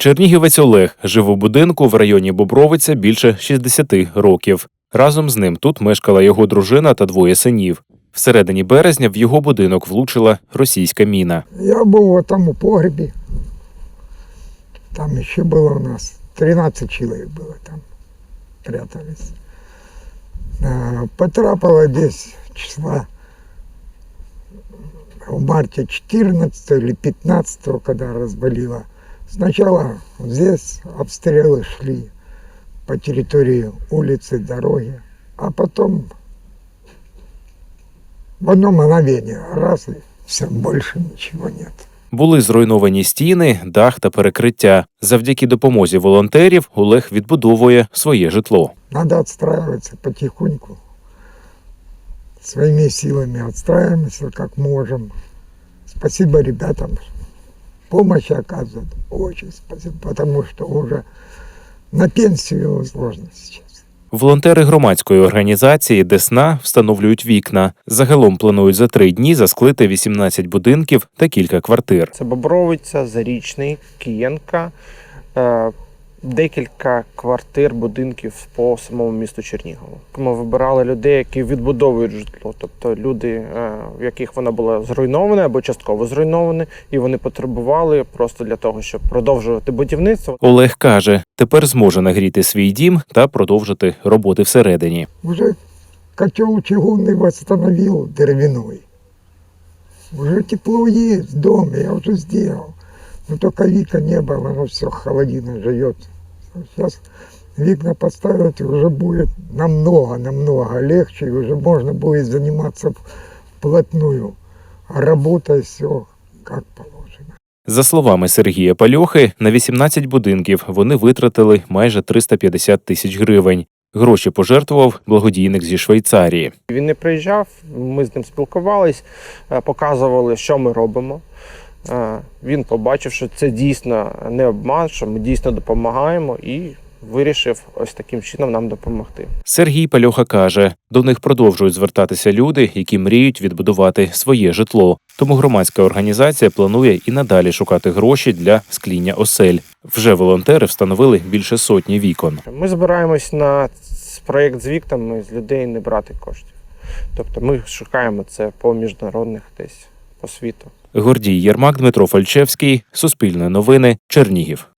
Чернігівець Олег жив у будинку в районі Бобровиця більше 60 років. Разом з ним тут мешкала його дружина та двоє синів. Всередині березня в його будинок влучила російська міна. Я був там у погребі. Там ще було у нас 13 чоловік було там. Прятались. Е, Потрапило десь числа в марте 14 или 15, когда разболело. Сначала здесь обстрелы шли по территории улицы, дороги, а потом в одно мгновение раз и все, больше ничего нет. Були зруйновані стіни, дах та перекриття. Завдяки допомозі волонтерів Олег відбудовує своє житло. Надо отстраиваться потихоньку. Своими силами отстраиваемся как можем. Спасибо ребятам. Помощь оказывает Очень спасибо. Потому что уже на пенсию сложно сейчас. Волонтери громадської організації Десна встановлюють вікна. Загалом планують за три дні засклити 18 будинків та кілька квартир. Це Бобровиця, Зарічний, Києнка, е, декілька квартир, будинків по самому місту Чернігову. Ми вибирали людей, які відбудовують житло, тобто люди, е, в яких воно було зруйноване або частково зруйноване, і вони потребували просто для того, щоб продовжувати будівництво. Олег каже, тепер зможе нагріти свій дім та продовжити роботи всередині. Уже котел чугунный восстановил деревяной. Уже тепло есть в доме, я уже сделал. Но только вика не было, оно все холодина живет. Сейчас викна поставят, уже будет намного-намного легче, и уже можно будет заниматься вплотную. А работа все как положено. За словами Сергія Пальохи, на 18 будинків вони витратили майже 350 тисяч гривень. Гроші пожертвував благодійник зі Швейцарії. Він не приїжджав, ми з ним спілкувались, е, показували, що ми робимо. Він побачив, що це дійсно не обман, що ми дійсно допомагаємо, і вирішив ось таким чином нам допомогти. Сергій Пальоха каже, до них продовжують звертатися люди, які мріють відбудувати своє житло. Тому громадська організація планує і надалі шукати гроші для скління осель. Вже волонтери встановили більше сотні вікон. Ми збираємось на проєкт з віктами з людей не брати коштів. Тобто ми шукаємо це по міжнародних десь по світу. Гордій Єрмак, Дмитро Фальчевський, Суспільне новини, Чернігів.